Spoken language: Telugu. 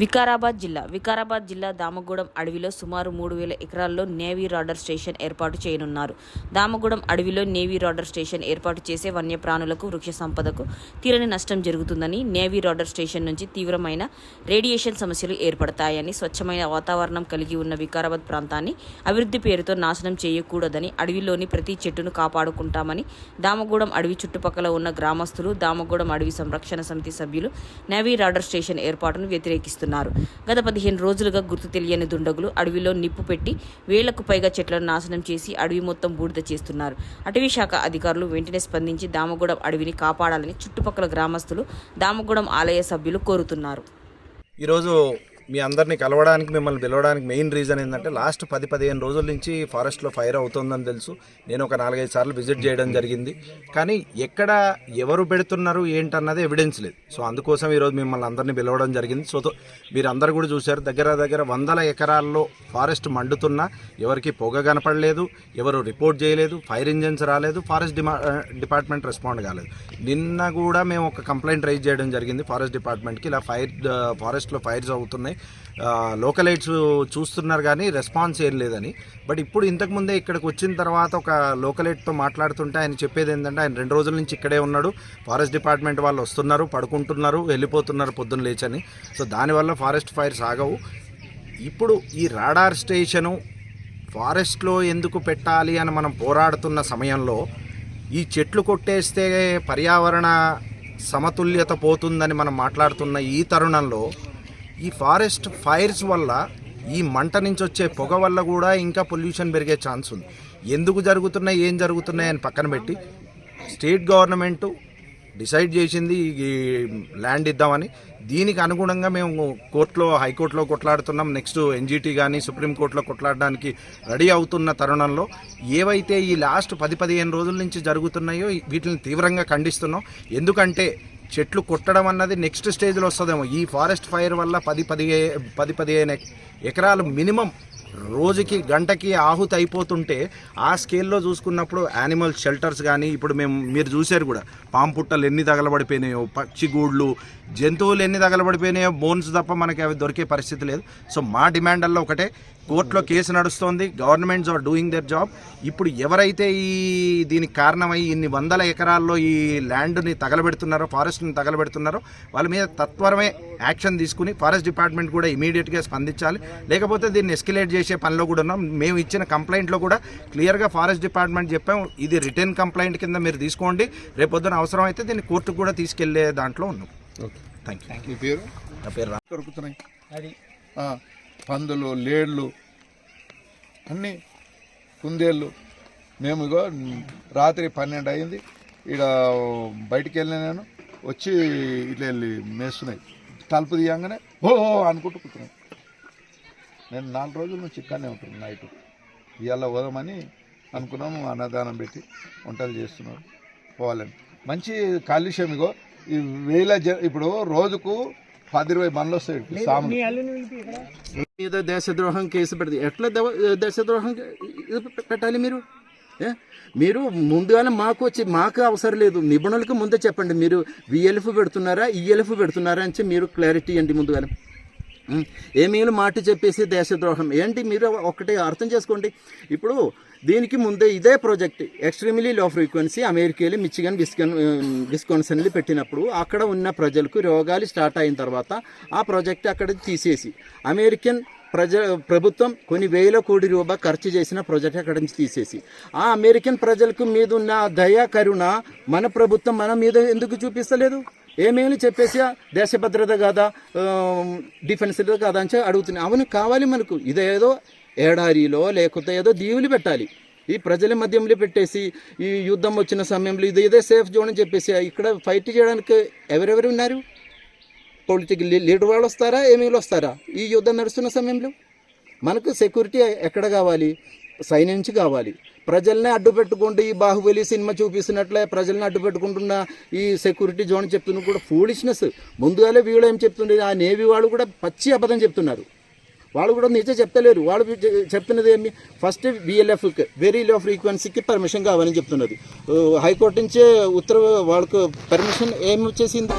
వికారాబాద్ జిల్లా వికారాబాద్ జిల్లా దామగూడెం అడవిలో సుమారు మూడు వేల ఎకరాల్లో నేవీ రాడర్ స్టేషన్ ఏర్పాటు చేయనున్నారు. దామగూడెం అడవిలో నేవీ రాడర్ స్టేషన్ ఏర్పాటు చేసే వన్యప్రాణులకు వృక్ష సంపదకు తీరని నష్టం జరుగుతుందని నేవీ రాడర్ స్టేషన్ నుంచి తీవ్రమైన రేడియేషన్ సమస్యలు ఏర్పడతాయని స్వచ్ఛమైన వాతావరణం కలిగి ఉన్న వికారాబాద్ ప్రాంతాన్ని అభివృద్ధి పేరుతో నాశనం చేయకూడదని అడవిలోని ప్రతి చెట్టును కాపాడుకుంటామని దామగూడెం అడవి చుట్టుపక్కల ఉన్న గ్రామస్తులు దామగూడెం అడవి సంరక్షణ సమితి సభ్యులు నేవీ రాడర్ స్టేషన్ ఏర్పాటును వ్యతిరేకిస్తున్నారు. గత పదిహేను రోజులుగా గుర్తు తెలియని దుండగులు అడవిలో నిప్పు పెట్టి వేలకు పైగా చెట్లను నాశనం చేసి అడవి మొత్తం బూడిద చేస్తున్నారు. అటవీ శాఖ అధికారులు వెంటనే స్పందించి దామగూడెం అడవిని కాపాడాలని చుట్టుపక్కల గ్రామస్తులు దామగూడెం ఆలయ సభ్యులు కోరుతున్నారు. ఈరోజు మీ అందరినీ కలవడానికి మిమ్మల్ని పిలవడానికి మెయిన్ రీజన్ ఏంటంటే లాస్ట్ పది పదిహేను రోజుల నుంచి ఫారెస్ట్లో ఫైర్ అవుతుందని తెలుసు. నేను ఒక నాలుగైదు సార్లు విజిట్ చేయడం జరిగింది. కానీ ఎక్కడ ఎవరు పెడుతున్నారు ఏంటన్నది ఎవిడెన్స్ లేదు. సో అందుకోసం ఈరోజు మిమ్మల్ని అందరినీ పిలవడం జరిగింది. సో మీరు అందరు కూడా చూశారు దగ్గర దగ్గర వందల ఎకరాల్లో ఫారెస్ట్ మండుతున్నా ఎవరికి పొగ కనపడలేదు ఎవరు రిపోర్ట్ చేయలేదు ఫైర్ ఇంజన్స్ రాలేదు ఫారెస్ట్ డిమా డిపార్ట్మెంట్ రెస్పాండ్ కాలేదు. నిన్న కూడా మేము ఒక కంప్లైంట్ రైజ్ చేయడం జరిగింది ఫారెస్ట్ డిపార్ట్మెంట్కి ఇలా ఫైర్ ఫారెస్ట్లో ఫైర్స్ అవుతున్నాయి. లోకలైట్స్ చూస్తున్నారు కానీ రెస్పాన్స్ ఏం లేదని. బట్ ఇప్పుడు ఇంతకుముందే ఇక్కడికి వచ్చిన తర్వాత ఒక లోకలైట్తో మాట్లాడుతుంటే ఆయన చెప్పేది ఏంటంటే ఆయన రెండు రోజుల నుంచి ఇక్కడే ఉన్నాడు ఫారెస్ట్ డిపార్ట్మెంట్ వాళ్ళు వస్తున్నారు పడుకుంటున్నారు వెళ్ళిపోతున్నారు పొద్దున్న లేచని. సో దానివల్ల ఫారెస్ట్ ఫైర్స్ ఆగవు. ఇప్పుడు ఈ రాడార్ స్టేషను ఫారెస్ట్లో ఎందుకు పెట్టాలి అని మనం పోరాడుతున్న సమయంలో ఈ చెట్లు కొట్టేస్తే పర్యావరణ సమతుల్యత పోతుందని మనం మాట్లాడుతున్న ఈ తరుణంలో ఈ ఫారెస్ట్ ఫైర్స్ వల్ల ఈ మంట నుంచి వచ్చే పొగ వల్ల కూడా ఇంకా పొల్యూషన్ పెరిగే ఛాన్స్ ఉంది. ఎందుకు జరుగుతున్నాయి ఏం జరుగుతున్నాయి అని పక్కన పెట్టి స్టేట్ గవర్నమెంట్ డిసైడ్ చేసింది ఈ ల్యాండ్ ఇద్దామని. దీనికి అనుగుణంగా మేము కోర్టులో హైకోర్టులో కొట్లాడుతున్నాం. నెక్స్ట్ ఎన్జిటి కానీ సుప్రీంకోర్టులో కొట్లాడడానికి రెడీ అవుతున్న తరుణంలో ఏవైతే ఈ లాస్ట్ పది పదిహేను రోజుల నుంచి జరుగుతున్నాయో వీటిని తీవ్రంగా ఖండిస్తున్నాం. ఎందుకంటే చెట్లు కొట్టడం అన్నది నెక్స్ట్ స్టేజ్లో వస్తుందేమో. ఈ ఫారెస్ట్ ఫైర్ వల్ల పది పదిహే పది పదిహేను ఎకరాలు మినిమం రోజుకి గంటకి ఆహుతి అయిపోతుంటే ఆ స్కేల్లో చూసుకున్నప్పుడు యానిమల్ షెల్టర్స్ కానీ ఇప్పుడు మేము మీరు చూశారు కూడా పాం పుట్టలు ఎన్ని తగలబడిపోయినాయో పక్షిగూళ్ళు జంతువులు ఎన్ని తగలబడిపోయినాయో బోన్స్ తప్ప మనకి అవి దొరికే పరిస్థితి లేదు. సో మా డిమాండల్లో ఒకటే కోర్టులో కేసు నడుస్తోంది governments are doing their job. ఇప్పుడు ఎవరైతే ఈ దీనికి కారణమై ఇన్ని వందల ఎకరాల్లో ఈ ల్యాండ్ని తగలబెడుతున్నారో ఫారెస్ట్ని తగలబెడుతున్నారో వాళ్ళ మీద తత్వరమే యాక్షన్ తీసుకుని ఫారెస్ట్ డిపార్ట్మెంట్ కూడా ఇమీడియట్గా స్పందించాలి. లేకపోతే దీన్ని ఎస్కలేట్ చేసే పనిలో కూడా ఉన్నాం. మేము ఇచ్చిన కంప్లైంట్లో కూడా క్లియర్గా ఫారెస్ట్ డిపార్ట్మెంట్ చెప్పాం. ఇది రిటర్న్ కంప్లైంట్ కింద మీరు తీసుకోండి. రేపొద్దున అవసరం అయితే దీన్ని కోర్టుకు కూడా తీసుకెళ్ళే దాంట్లో ఉన్నాం. థ్యాంక్ యూ పేరు? నా పేరు రా- దొరుకుతున్నాయి. ఆ, పందులు లేళ్ళు అన్నీ కుందేళ్ళు. మేము ఇగో రాత్రి పన్నెండు అయింది. ఇక్కడ బయటికి వెళ్ళిన నేను వచ్చి ఇట్లా వెళ్ళి మేస్తున్నాయి. తలుపు తీయంగానే ఓ అనుకుంటూ కూర్చున్నాయి నేను నాలుగు రోజుల నుంచి ఇక్కడనే ఉంటున్నాను నైట్. ఇవాళ పోదామని అనుకున్నాము అన్నదానం పెట్టి వంటలు చేస్తున్నాడు పోవాలని. మంచి కాలుష్యం ఇగో. ఈ వేల జ ఇప్పుడు రోజుకు పది ఇరవై బండ్లు వస్తాయి మీద దేశద్రోహం కేసు పెడితే ఎట్లా దేవ- దేశద్రోహం ఇది పెట్టాలి మీరు? ఏ? మీరు ముందుగానే మాకు వచ్చి మాకు అవసరం లేదు. నిపుణులకు ముందే చెప్పండి. మీరు విఎల్ఎఫ్ పెడుతున్నారా ఈఎల్ఎఫ్ పెడుతున్నారా అని చెప్పి మీరు క్లారిటీ ఇవ్వండి ముందుగానే. ఏమీలు మాట చెప్పేసి దేశద్రోహం. ఏంటి మీరు ఒకటి అర్థం చేసుకోండి. ఇప్పుడు దీనికి ముందే ఇదే ప్రాజెక్ట్ ఎక్స్ట్రీమ్లీ లో ఫ్రీక్వెన్సీ అమెరికాలో మిచిగన్ విస్కన్ విస్కాన్సన్లు పెట్టినప్పుడు అక్కడ ఉన్న ప్రజలకు రోగాలు స్టార్ట్ అయిన తర్వాత ఆ ప్రాజెక్ట్ అక్కడ తీసేసి అమెరికన్ ప్రజ ప్రభుత్వం కొన్ని వేల కోటి రూపాయ ఖర్చు చేసిన ప్రాజెక్ట్ అక్కడి నుంచి తీసేసి ఆ అమెరికన్ ప్రజలకు మీద ఉన్న దయా కరుణ మన ప్రభుత్వం మన మీద ఎందుకు చూపిస్తలేదు? ఏమేమి చెప్పేసి దేశ భద్రత కాదా డిఫెన్స్ కాదా అని అడుగుతున్నాయి. అవును కావాలి మనకు. ఇదేదో ఏడారిలో లేకపోతే ఏదో దీవులు పెట్టాలి. ఈ ప్రజల మధ్యంలో పెట్టేసి ఈ యుద్ధం వచ్చిన సమయంలో ఇది ఇదే సేఫ్ జోన్ అని చెప్పేసి ఇక్కడ ఫైట్ చేయడానికి ఎవరెవరు ఉన్నారు? పొలిటికల్ లీడర్ వాళ్ళు వస్తారా? ఏమీలు వస్తారా? ఈ యుద్ధం నడుస్తున్న సమయంలో మనకు సెక్యూరిటీ ఎక్కడ కావాలి? సైన్యం నుంచి కావాలి. ప్రజల్ని అడ్డు పెట్టుకుంటూ ఈ బాహుబలి సినిమా చూపిస్తున్నట్లే ప్రజల్ని అడ్డు పెట్టుకుంటున్న ఈ సెక్యూరిటీ జోన్ చెప్తున్న కూడా ఫూలిష్నెస్. ముందుగానే వీళ్ళు ఏం చెప్తుండే ఆ నేవీ వాళ్ళు కూడా పచ్చి అబద్ధం చెప్తున్నారు. వాళ్ళు కూడా నిజం చెప్తలేరు. వాళ్ళు చెప్తున్నది ఏమి? ఫస్ట్ విఎల్ఎఫ్కి వెరీ లో ఫ్రీక్వెన్సీకి పర్మిషన్ కావాలని చెప్తున్నది. హైకోర్టు నుంచే ఉత్తర్వు వాళ్ళకు పర్మిషన్ ఏమి వచ్చేసింది